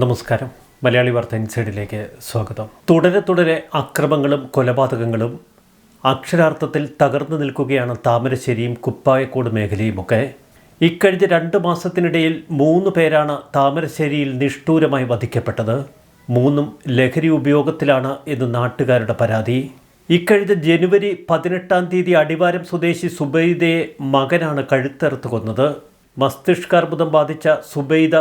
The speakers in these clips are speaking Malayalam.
നമസ്കാരം. മലയാളി വാർത്ത ഇൻസൈഡിലേക്ക് സ്വാഗതം. തുടരെ തുടരെ അക്രമങ്ങളും കൊലപാതകങ്ങളും അക്ഷരാർത്ഥത്തിൽ തകർന്നു നിൽക്കുകയാണ് താമരശ്ശേരിയും കുപ്പായക്കോട് മേഖലയുമൊക്കെ ഇക്കഴിഞ്ഞ രണ്ട് മാസത്തിനിടയിൽ മൂന്ന് പേരാണ് താമരശ്ശേരിയിൽ നിഷ്ഠൂരമായി വധിക്കപ്പെട്ടത്. മൂന്നും ലഹരി ഉപയോഗത്തിലാണ് എന്ന് നാട്ടുകാരുടെ പരാതി. ഇക്കഴിഞ്ഞ ജനുവരി പതിനെട്ടാം തീയതി അടിവാരം സ്വദേശി സുബൈദയെ മകനാണ് കഴുത്തറുത്ത് കൊന്നത്. മസ്തിഷ്കാർബുദം ബാധിച്ച സുബൈദ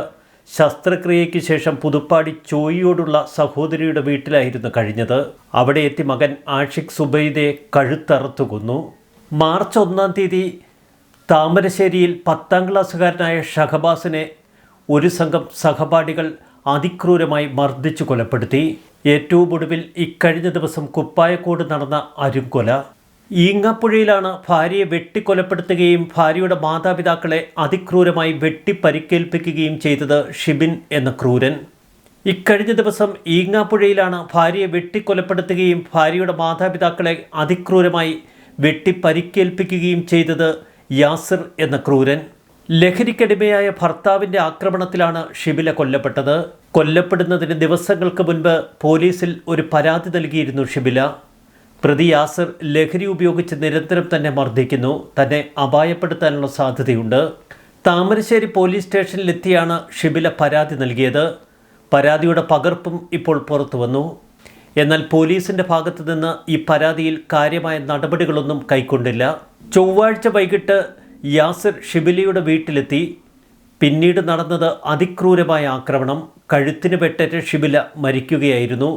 ശസ്ത്രക്രിയയ്ക്ക് ശേഷം പുതുപ്പാടി ചോയിയോടുള്ള സഹോദരിയുടെ വീട്ടിലായിരുന്നു കഴിഞ്ഞത്. അവിടെ എത്തി മകൻ ആഷിഖ് സുബൈദെ കഴുത്തറുത്തു കൊന്നു. മാർച്ച് ഒന്നാം തീയതി താമരശ്ശേരിയിൽ പത്താം ക്ലാസ്സുകാരനായ ഷഹബാസിനെ ഒരു സംഘം സഹപാഠികൾ അതിക്രൂരമായി മർദ്ദിച്ചു കൊലപ്പെടുത്തി. ഏറ്റവും ഒടുവിൽ ഇക്കഴിഞ്ഞ ദിവസം കുപ്പായക്കോട് നടന്ന അരുംകൊല. ഈങ്ങാപ്പുഴയിലാണ് ഭാര്യയെ വെട്ടിക്കൊലപ്പെടുത്തുകയും ഭാര്യയുടെ മാതാപിതാക്കളെ അതിക്രൂരമായി വെട്ടിപ്പരിക്കേൽപ്പിക്കുകയും ചെയ്തത് ഷിബിൻ എന്ന ക്രൂരൻ. ഇക്കഴിഞ്ഞ ദിവസം ഈങ്ങാപ്പുഴയിലാണ് ഭാര്യയെ വെട്ടിക്കൊലപ്പെടുത്തുകയും ഭാര്യയുടെ മാതാപിതാക്കളെ അതിക്രൂരമായി വെട്ടിപ്പരിക്കേൽപ്പിക്കുകയും ചെയ്തത് യാസിർ എന്ന ക്രൂരൻ. ലഹരിക്കടിമയായ ഭർത്താവിന്റെ ആക്രമണത്തിലാണ് ഷിബില കൊല്ലപ്പെട്ടത്. കൊല്ലപ്പെടുന്നതിന് ദിവസങ്ങൾക്ക് മുൻപ് പോലീസിൽ ഒരു പരാതി നൽകിയിരുന്നു ഷിബില. പ്രതി യാസർ ലഹരി ഉപയോഗിച്ച് നിരന്തരം തന്നെ മർദ്ദിക്കുന്നു. തന്നെ അപായപ്പെടുത്താനുള്ള സാധ്യതയുണ്ട്. താമരശ്ശേരി പോലീസ് സ്റ്റേഷനിലെത്തിയാണ് ഷിബില പരാതി നൽകിയത്. പരാതിയുടെ പകർപ്പും ഇപ്പോൾ പുറത്തു വന്നു. എന്നാൽ പോലീസിന്റെ ഭാഗത്തു നിന്ന് ഈ പരാതിയിൽ കാര്യമായ നടപടികളൊന്നും കൈക്കൊണ്ടില്ല. ചൊവ്വാഴ്ച വൈകിട്ട് യാസിർ ഷിബിലയുടെ വീട്ടിലെത്തി. പിന്നീട് നടന്നത് അതിക്രൂരമായ ആക്രമണം. കഴുത്തിന് വെട്ടേറ്റ് ഷിബില മരിക്കുകയായിരുന്നു.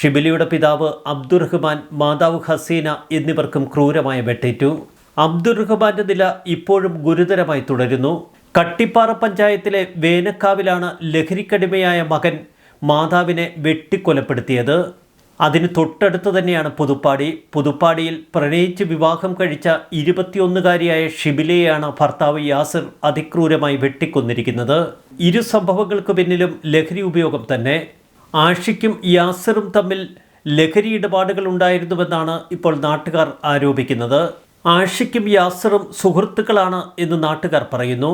ഷിബിലിയുടെ പിതാവ് അബ്ദുറഹ്മാൻ മാതാവ് ഹസീന എന്നിവർക്കും ക്രൂരമായ വെട്ടേറ്റു. അബ്ദുറഹ്മാന്റെ നില ഇപ്പോഴും ഗുരുതരമായി തുടരുന്നു. കട്ടിപ്പാറ പഞ്ചായത്തിലെ വേനക്കാവിലാണ് ലഹരിക്കടിമയായ മകൻ മാതാവിനെ വെട്ടിക്കൊലപ്പെടുത്തിയത്. അതിന് തൊട്ടടുത്ത് തന്നെയാണ് പുതുപ്പാടി. പുതുപ്പാടിയിൽ പ്രണയിച്ച് വിവാഹം കഴിച്ച ഇരുപത്തിയൊന്നുകാരിയായ ഷിബിലയെയാണ് ഭർത്താവ് യാസിർ അതിക്രൂരമായി വെട്ടിക്കൊന്നിരിക്കുന്നത്. ഇരു സംഭവങ്ങൾക്ക് പിന്നിലും ലഹരി ഉപയോഗം തന്നെ. ആഷിക്കും യാസറും തമ്മിൽ ലഹരി ഇടപാടുകൾ ഉണ്ടായിരുന്നുവെന്നാണ് ഇപ്പോൾ നാട്ടുകാർ ആരോപിക്കുന്നത്. ആഷിക്കും യാസറും സുഹൃത്തുക്കളാണ് എന്ന് നാട്ടുകാർ പറയുന്നു.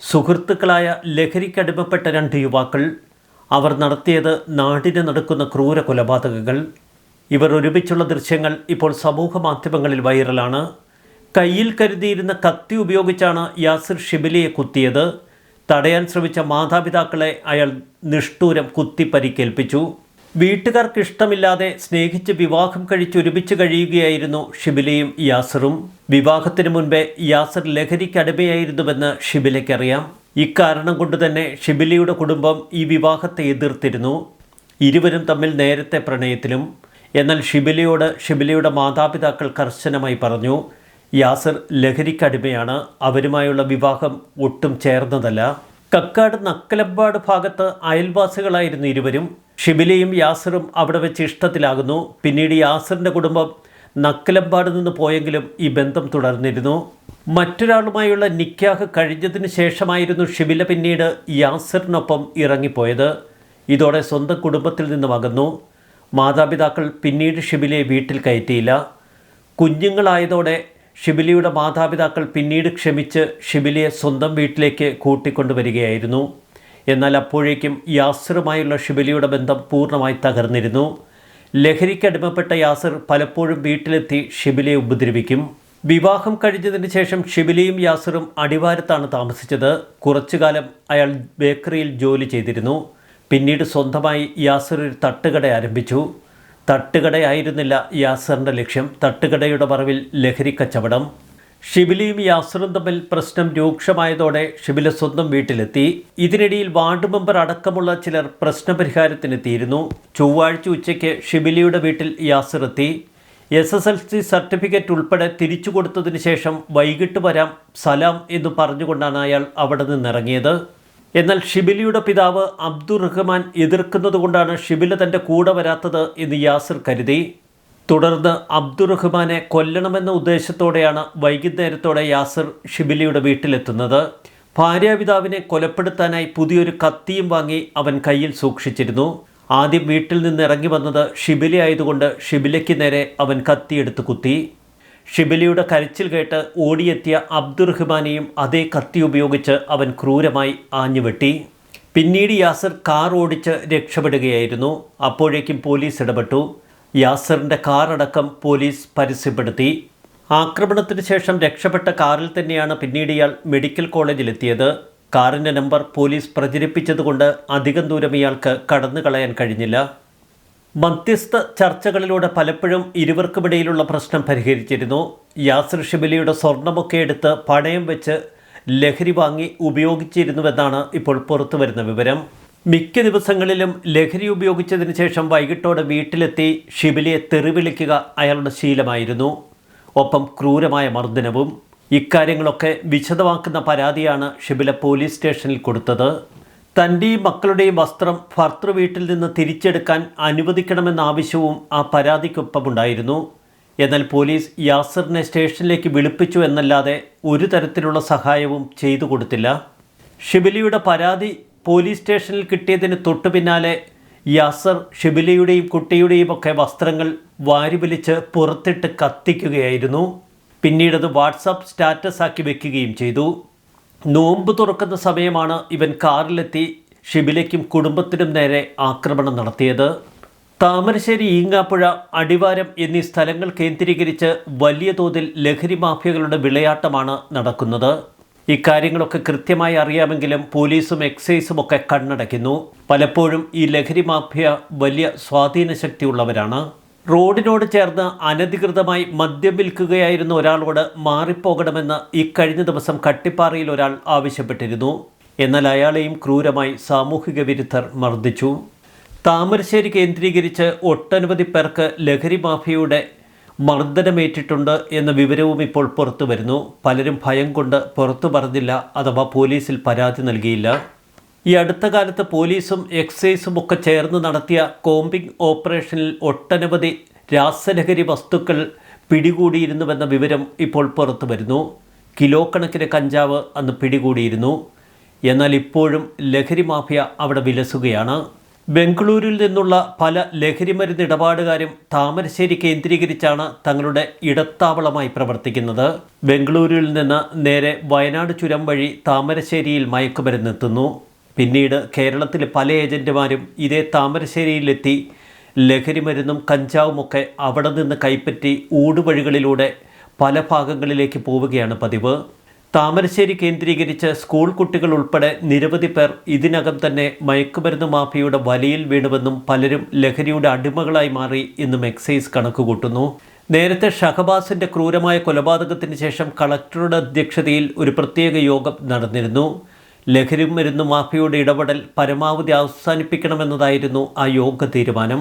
സുഹൃത്തുക്കളായ ലഹരിക്കടിമപ്പെട്ട രണ്ട് യുവാക്കൾ അവർ നടത്തിയത് നാടിന് നടക്കുന്ന ക്രൂര കൊലപാതകങ്ങൾ. ഇവർ ഒരുമിച്ചുള്ള ദൃശ്യങ്ങൾ ഇപ്പോൾ സമൂഹ മാധ്യമങ്ങളിൽ വൈറലാണ്. കയ്യിൽ കരുതിയിരുന്ന കത്തി ഉപയോഗിച്ചാണ് യാസിർ ഷിബിലിയെ കുത്തിയത്. തടയാൻ ശ്രമിച്ച മാതാപിതാക്കളെ അയാൾ നിഷ്ഠൂരം കുത്തി പരിക്കേൽപ്പിച്ചു വീട്ടുകാർക്ക് ഇഷ്ടമില്ലാതെ സ്നേഹിച്ച് വിവാഹം കഴിച്ച് ഒരുമിച്ച് കഴിയുകയായിരുന്നു ഷിബിലയും യാസറും. വിവാഹത്തിന് മുൻപേ യാസർ ലഹരിക്ക് അടിമയായിരുന്നുവെന്ന് ഷിബിലയ്ക്കറിയാം. ഇക്കാരണം കൊണ്ട് തന്നെ ഷിബിലയുടെ കുടുംബം ഈ വിവാഹത്തെ എതിർത്തിരുന്നു. ഇരുവരും തമ്മിൽ നേരത്തെ പ്രണയത്തിലും. എന്നാൽ ഷിബിലയോട് ഷിബിലയുടെ മാതാപിതാക്കൾ കർശനമായി പറഞ്ഞു യാസർ ലഹരിക്കടിമയാണ് അവരുമായുള്ള വിവാഹം ഒട്ടും ചേർന്നതല്ല. കക്കാട് നക്കലമ്പാട് ഭാഗത്ത് അയൽവാസികളായിരുന്നു ഇരുവരും. ഷിബിലയും യാസറും അവിടെ വെച്ച് ഇഷ്ടത്തിലാകുന്നു. പിന്നീട് യാസറിന്റെ കുടുംബം നക്കലമ്പാട് നിന്ന് പോയെങ്കിലും ഈ ബന്ധം തുടർന്നിരുന്നു. മറ്റൊരാളുമായുള്ള നിക്കാഹ് കഴിഞ്ഞതിന് ശേഷമായിരുന്നു ഷിബില പിന്നീട് യാസറിനൊപ്പം ഇറങ്ങിപ്പോയത്. ഇതോടെ സ്വന്തം കുടുംബത്തിൽ നിന്നും അകന്നു. മാതാപിതാക്കൾ പിന്നീട് ഷിബിലയെ വീട്ടിൽ കയറ്റിയില്ല. കുഞ്ഞുങ്ങളായതോടെ ഷിബിലിയുടെ മാതാപിതാക്കൾ പിന്നീട് ക്ഷമിച്ച് ഷിബിലിയെ സ്വന്തം വീട്ടിലേക്ക് കൂട്ടിക്കൊണ്ടുവരികയായിരുന്നു. എന്നാൽ അപ്പോഴേക്കും യാസറുമായുള്ള ഷിബിലിയുടെ ബന്ധം പൂർണമായി തകർന്നിരുന്നു. ലഹരിക്കടിമപ്പെട്ട യാസർ പലപ്പോഴും വീട്ടിലെത്തി ഷിബിലിയെ ഉപദ്രവിക്കും. വിവാഹം കഴിഞ്ഞതിന് ശേഷം ഷിബിലിയും യാസറും അടിവാരത്താണ് താമസിച്ചത്. കുറച്ചുകാലം അയാൾ ബേക്കറിയിൽ ജോലി ചെയ്തിരുന്നു. പിന്നീട് സ്വന്തമായി യാസർ ഒരു തട്ടുകട ആരംഭിച്ചു. തട്ടുകടയായിരുന്നില്ല യാസറിന്റെ ലക്ഷ്യം. തട്ടുകടയുടെ മറവിൽ ലഹരി കച്ചവടം. ഷിബിലിയും യാസറും തമ്മിൽ പ്രശ്നം രൂക്ഷമായതോടെ ഷിബില സ്വന്തം വീട്ടിലെത്തി. ഇതിനിടയിൽ വാർഡ് മെമ്പർ അടക്കമുള്ള ചിലർ പ്രശ്നപരിഹാരത്തിനെത്തിയിരുന്നു. ചൊവ്വാഴ്ച ഉച്ചയ്ക്ക് ഷിബിലിയുടെ വീട്ടിൽ യാസർ എത്തി. S S L C certificate ഉൾപ്പെടെ തിരിച്ചു കൊടുത്തതിന് ശേഷം വൈകിട്ട് വരാം സലാം എന്ന് പറഞ്ഞുകൊണ്ടാണ് അയാൾ അവിടെ നിന്നിറങ്ങിയത്. എന്നാൽ ഷിബിലിയുടെ പിതാവ് അബ്ദുർ റഹ്മാൻ എതിർക്കുന്നതുകൊണ്ടാണ് ഷിബില തന്റെ കൂടെ വരാത്തത് എന്ന് യാസിർ കരുതി. തുടർന്ന് അബ്ദുർ റഹ്മാനെ കൊല്ലണമെന്ന ഉദ്ദേശത്തോടെയാണ് വൈകുന്നേരത്തോടെ യാസിർ ഷിബിലിയുടെ വീട്ടിലെത്തുന്നത്. ഭാര്യാപിതാവിനെ കൊലപ്പെടുത്താനായി പുതിയൊരു കത്തിയും വാങ്ങി അവൻ കയ്യിൽ സൂക്ഷിച്ചിരുന്നു. ആദ്യം വീട്ടിൽ നിന്ന് ഇറങ്ങി വന്നത് ഷിബിലി ആയതുകൊണ്ട് ഷിബിലയ്ക്ക് നേരെ അവൻ കത്തിയെടുത്ത് കുത്തി. ഷിബിലിയുടെ കരച്ചിൽ കേട്ട് ഓടിയെത്തിയ അബ്ദുറഹ്മാനെയും അതേ കത്തി ഉപയോഗിച്ച് അവൻ ക്രൂരമായി ആഞ്ഞുവെട്ടി. പിന്നീട് യാസർ കാർ ഓടിച്ച് രക്ഷപ്പെടുകയായിരുന്നു. അപ്പോഴേക്കും പോലീസ് ഇടപെട്ടു. യാസറിന്റെ കാറടക്കം പോലീസ് പരസ്യപ്പെടുത്തി. ആക്രമണത്തിന് ശേഷം രക്ഷപ്പെട്ട കാറിൽ തന്നെയാണ് പിന്നീട് ഇയാൾ മെഡിക്കൽ കോളേജിലെത്തിയത്. കാറിന്റെ നമ്പർ പോലീസ് പ്രചരിപ്പിച്ചതുകൊണ്ട് അധികം ദൂരം ഇയാൾക്ക് കടന്നു കളയാൻ കഴിഞ്ഞില്ല. മധ്യസ്ഥ ചർച്ചകളിലൂടെ പലപ്പോഴും ഇരുവർക്കുമിടയിലുള്ള പ്രശ്നം പരിഹരിച്ചിരുന്നു. യാസിർ ഷിബലിയുടെ സ്വർണമൊക്കെ എടുത്ത് പണയം വെച്ച് ലഹരി വാങ്ങി ഉപയോഗിച്ചിരുന്നുവെന്നാണ് ഇപ്പോൾ പുറത്തു വരുന്ന വിവരം. മിക്ക ദിവസങ്ങളിലും ലഹരി ഉപയോഗിച്ചതിന് ശേഷം വൈകിട്ടോടെ വീട്ടിലെത്തി ഷിബിലിയെ തെറിവിളിക്കുക അയാളുടെ ശീലമായിരുന്നു. ഒപ്പം ക്രൂരമായ മർദ്ദനവും ഇക്കാര്യങ്ങളൊക്കെ വിശദമാക്കുന്ന പരാതിയാണ് ഷിബില പോലീസ് സ്റ്റേഷനിൽ കൊടുത്തത്. തന്റെയും മക്കളുടെയും വസ്ത്രം ഭർത്തൃ വീട്ടിൽ നിന്ന് തിരിച്ചെടുക്കാൻ അനുവദിക്കണമെന്ന ആവശ്യവും ആ പരാതിക്കൊപ്പമുണ്ടായിരുന്നു. എന്നാൽ പോലീസ് യാസറിനെ സ്റ്റേഷനിലേക്ക് വിളിപ്പിച്ചു എന്നല്ലാതെ ഒരു തരത്തിലുള്ള സഹായവും ചെയ്തു കൊടുത്തില്ല. ഷിബിലിയുടെ പരാതി പോലീസ് സ്റ്റേഷനിൽ കിട്ടിയതിന് തൊട്ടു പിന്നാലെ യാസർ ഷിബിലിയുടെയും കുട്ടിയുടെയും ഒക്കെ വസ്ത്രങ്ങൾ വാരിവലിച്ച് പുറത്തിട്ട് കത്തിക്കുകയായിരുന്നു. പിന്നീടത് വാട്സാപ്പ് സ്റ്റാറ്റസ് ആക്കി വെക്കുകയും ചെയ്തു. നോമ്പ് തുറക്കുന്ന സമയമാണ് ഇവൻ കാറിലെത്തി ഷിബിലയ്ക്കും കുടുംബത്തിനും നേരെ ആക്രമണം നടത്തിയത്. താമരശ്ശേരി ഈങ്ങാപ്പുഴ അടിവാരം എന്നീ സ്ഥലങ്ങൾ കേന്ദ്രീകരിച്ച് വലിയ തോതിൽ ലഹരി മാഫിയകളുടെ വിളയാട്ടമാണ് നടക്കുന്നത്. ഇക്കാര്യങ്ങളൊക്കെ കൃത്യമായി അറിയാമെങ്കിലും പോലീസും എക്സൈസും ഒക്കെ കണ്ണടയ്ക്കുന്നു. പലപ്പോഴും ഈ ലഹരി മാഫിയ വലിയ സ്വാധീന ശക്തിയുള്ളവരാണ് റോഡിനോട് ചേർന്ന് അനധികൃതമായി മദ്യം വിൽക്കുകയായിരുന്ന ഒരാളോട് മാറിപ്പോകണമെന്ന് ഇക്കഴിഞ്ഞ ദിവസം കട്ടിപ്പാറയിൽ ഒരാൾ ആവശ്യപ്പെട്ടിരുന്നു. എന്നാൽ അയാളെയും ക്രൂരമായി സാമൂഹിക വിരുദ്ധർ മർദ്ദിച്ചു. താമരശ്ശേരി കേന്ദ്രീകരിച്ച് ഒട്ടനവധി പേർക്ക് ലഹരി മാഫിയയുടെ മർദ്ദനമേറ്റിട്ടുണ്ട് എന്ന വിവരവും ഇപ്പോൾ പുറത്തു വരുന്നു പലരും ഭയം കൊണ്ട് പുറത്തു പറഞ്ഞില്ല അഥവാ പോലീസിൽ പരാതി നൽകിയില്ല. ഈ അടുത്ത കാലത്ത് പോലീസും എക്സൈസും ഒക്കെ ചേർന്ന് നടത്തിയ കോമ്പിംഗ് ഓപ്പറേഷനിൽ ഒട്ടനവധി രാസലഹരി വസ്തുക്കൾ പിടികൂടിയിരുന്നുവെന്ന വിവരം ഇപ്പോൾ പുറത്തു വരുന്നു. കിലോ കണക്കിന് കഞ്ചാവ് അന്ന് പിടികൂടിയിരുന്നു. എന്നാൽ ഇപ്പോഴും ലഹരി മാഫിയ അവിടെ വിലസുകയാണ്. ബംഗളൂരുവിൽ നിന്നുള്ള പല ലഹരിമരുന്ന് ഇടപാടുകാരും താമരശ്ശേരി കേന്ദ്രീകരിച്ചാണ് തങ്ങളുടെ ഇടത്താവളമായി പ്രവർത്തിക്കുന്നത്. ബംഗളൂരുവിൽ നിന്ന് നേരെ വയനാട് ചുരം വഴി താമരശ്ശേരിയിൽ മയക്കുമരുന്നെത്തുന്നു പിന്നീട് കേരളത്തിലെ പല ഏജന്റുമാരും ഇതേ താമരശ്ശേരിയിലെത്തി. ലഹരിമരുന്നും കഞ്ചാവുമൊക്കെ അവിടെ നിന്ന് കൈപ്പറ്റി ഊടുവഴികളിലൂടെ പല ഭാഗങ്ങളിലേക്ക് പോവുകയാണ് പതിവ്. താമരശ്ശേരി കേന്ദ്രീകരിച്ച് സ്കൂൾ കുട്ടികൾ ഉൾപ്പെടെ നിരവധി പേർ ഇതിനകം തന്നെ മയക്കുമരുന്ന് മാഫിയയുടെ വലയിൽ വീണുവെന്നും പലരും ലഹരിയുടെ അടിമകളായി മാറി എന്നും എക്സൈസ് കണക്കുകൂട്ടുന്നു. നേരത്തെ ഷഹബാസിന്റെ ക്രൂരമായ കൊലപാതകത്തിന് ശേഷം കളക്ടറുടെ അധ്യക്ഷതയിൽ ഒരു പ്രത്യേക യോഗം നടന്നിരുന്നു. ലഹരി മരുന്ന് മാഫിയയുടെ ഇടപെടൽ പരമാവധി അവസാനിപ്പിക്കണമെന്നതായിരുന്നു ആ യോഗ തീരുമാനം.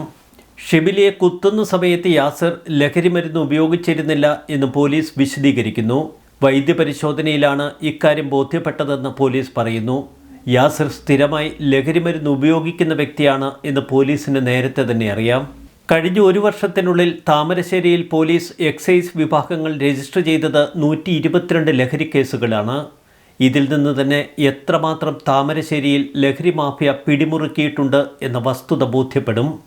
ഷിബിലിയെ കുത്തുന്ന സമയത്ത് യാസർ ലഹരി മരുന്ന് ഉപയോഗിച്ചിരുന്നില്ല എന്ന് പോലീസ് വിശദീകരിക്കുന്നു. വൈദ്യപരിശോധനയിലാണ് ഇക്കാര്യം ബോധ്യപ്പെട്ടതെന്ന് പോലീസ് പറയുന്നു. യാസർ സ്ഥിരമായി ലഹരി മരുന്ന് ഉപയോഗിക്കുന്ന വ്യക്തിയാണ് എന്ന് പോലീസിന് നേരത്തെ തന്നെ അറിയാം. കഴിഞ്ഞ ഒരു വർഷത്തിനുള്ളിൽ താമരശ്ശേരിയിൽ പോലീസ് എക്സൈസ് വിഭാഗങ്ങൾ രജിസ്റ്റർ ചെയ്തത് നൂറ്റി ലഹരി കേസുകളാണ്. ഇതിൽ നിന്ന് തന്നെ എത്രമാത്രം താമരശ്ശേരിയിൽ ലഹരി മാഫിയ പിടിമുറുക്കിയിട്ടുണ്ട് എന്ന വസ്തുത ബോധ്യപ്പെടും.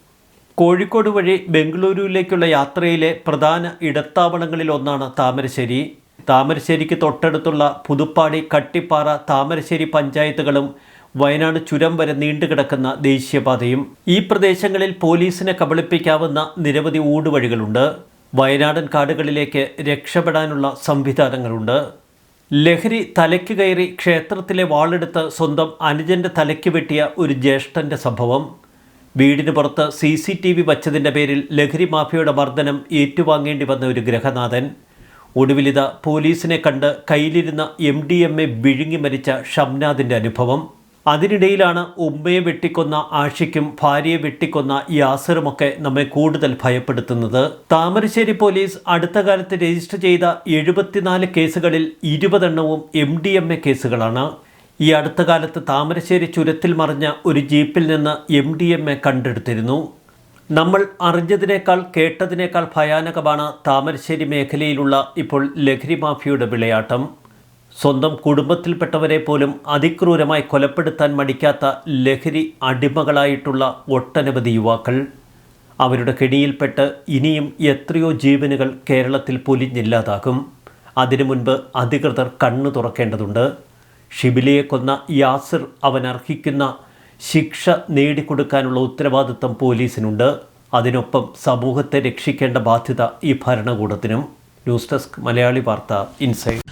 കോഴിക്കോട് വഴി ബംഗളൂരുവിലേക്കുള്ള യാത്രയിലെ പ്രധാന ഇടത്താവളങ്ങളിൽ ഒന്നാണ് താമരശ്ശേരി. താമരശ്ശേരിക്ക് തൊട്ടടുത്തുള്ള പുതുപ്പാടി കട്ടിപ്പാറ താമരശ്ശേരി പഞ്ചായത്തുകളും വയനാട് ചുരം വരെ നീണ്ടുകിടക്കുന്ന ദേശീയപാതയും ഈ പ്രദേശങ്ങളിൽ പോലീസിനെ കബളിപ്പിക്കാവുന്ന നിരവധി ഊടുവഴികളുണ്ട്. വയനാടൻ കാടുകളിലേക്ക് രക്ഷപ്പെടാനുള്ള സംവിധാനങ്ങളുണ്ട്. ലഹരി തലയ്ക്ക് കയറി ക്ഷേത്രത്തിലെ വാളെടുത്ത് സ്വന്തം അനുജന്റെ തലയ്ക്ക് വെട്ടിയ ഒരു ജ്യേഷ്ഠന്റെ സംഭവം. വീടിന് പുറത്ത് സി സി ടി വി വച്ചതിന്റെ പേരിൽ ലഹരി മാഫിയയുടെ മർദ്ദനം ഏറ്റുവാങ്ങേണ്ടി വന്ന ഒരു ഗ്രഹനാഥൻ. ഒടുവിലിത പോലീസിനെ കണ്ട് കയ്യിലിരുന്ന എം ഡി എം എ വിഴുങ്ങി മരിച്ച ഷംനാദിന്റെ അനുഭവം. അതിനിടയിലാണ് ഉമ്മയെ വെട്ടിക്കൊന്ന ആഷിക്കും ഭാര്യയെ വെട്ടിക്കൊന്ന യാസറുമൊക്കെ നമ്മെ കൂടുതൽ ഭയപ്പെടുത്തുന്നത്. താമരശ്ശേരി പോലീസ് അടുത്ത കാലത്ത് രജിസ്റ്റർ ചെയ്ത എഴുപത്തിനാല് കേസുകളിൽ ഇരുപതെണ്ണവും എം ഡി എം എ കേസുകളാണ്. ഈ അടുത്ത കാലത്ത് താമരശ്ശേരി ചുരത്തിൽ മറിഞ്ഞ ഒരു ജീപ്പിൽ നിന്ന് എം ഡി എം എ കണ്ടെടുത്തിരുന്നു. നമ്മൾ അറിഞ്ഞതിനേക്കാൾ കേട്ടതിനേക്കാൾ ഭയാനകമാണ് താമരശ്ശേരി മേഖലയിലുള്ള ഇപ്പോൾ ലഹരി മാഫിയയുടെ വിളയാട്ടം. സ്വന്തം കുടുംബത്തിൽപ്പെട്ടവരെ പോലും അതിക്രൂരമായി കൊലപ്പെടുത്താൻ മടിക്കാത്ത ലഹരി അടിമകളായിട്ടുള്ള ഒട്ടനവധി യുവാക്കൾ. അവരുടെ കെണിയിൽപ്പെട്ട് ഇനിയും എത്രയോ ജീവനുകൾ കേരളത്തിൽ പൊലിഞ്ഞില്ലാതാകും. അതിനു മുൻപ് അധികൃതർ കണ്ണു തുറക്കേണ്ടതുണ്ട്. ഷിബിലിയെ കൊന്ന യാസിർ അവൻ അർഹിക്കുന്ന ശിക്ഷ നേടിക്കൊടുക്കാനുള്ള ഉത്തരവാദിത്തം പോലീസിനുണ്ട്. അതിനൊപ്പം സമൂഹത്തെ രക്ഷിക്കേണ്ട ബാധ്യത ഈ ഭരണകൂടത്തിനും. ന്യൂസ് ഡെസ്ക് മലയാളി വാർത്ത ഇൻസൈഡ്.